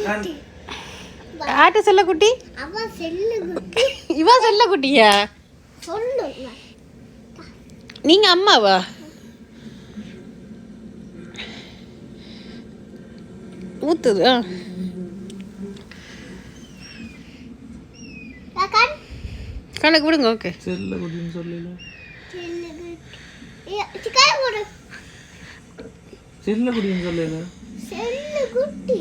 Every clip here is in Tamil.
குட்டி. ஆட்ட செல்ல குட்டி? அவ செல்லு குட்டி. இவா செல்ல குட்டியா? சொல்லுங்க நீங்க அம்மாவா? ஊத்துது ஆ. கண் கணக்கு விடுங்க ஓகே. செல்ல குட்டின்னு சொல்லல. செல்லு குட்டி. செல்ல குட்டின்னு சொல்லல. செல்லு குட்டி.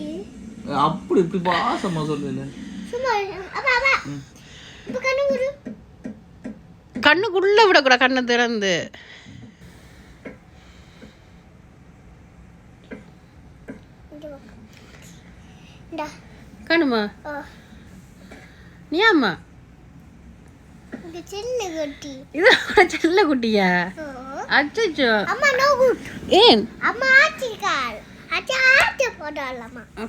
அப்படி இப்படி பாசமா சொல்லல சும்மா அப்பா அப்பா. இப்ப கண்ணு கண்ணுக்குள்ள விடக்கூடாது கண்ணை திறந்து. கண்ணுமா? ஓ நீ அம்மா இந்த செல்லு குட்டி. இது செல்ல குட்டியா? அச்சோ அம்மா நோ குட் ஏன்?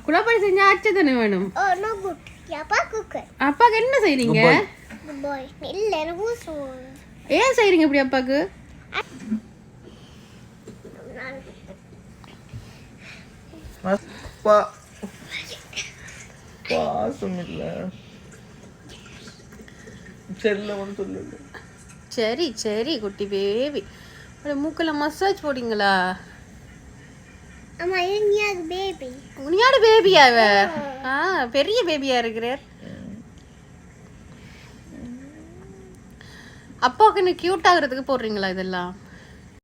குழப்படி செஞ்சா அச்சு தானே வேணும் ஓ நோ குட் அப்பா குக்கர் அப்பாக்கு என்ன செய்றீங்க ஏன் செய்றீங்க இப்படி அப்பாக்கு சரி சரி குட்டி பேபி மூக்கில் மசாஜ் போடுங்களா உனியாட பேபியா இவ? ஆ. பெரிய பேபியா இருக்கிறார். அப்பாவுக்கு இன்னும் கியூட் ஆகுறதுக்கு போடுறீங்களா இதெல்லாம்?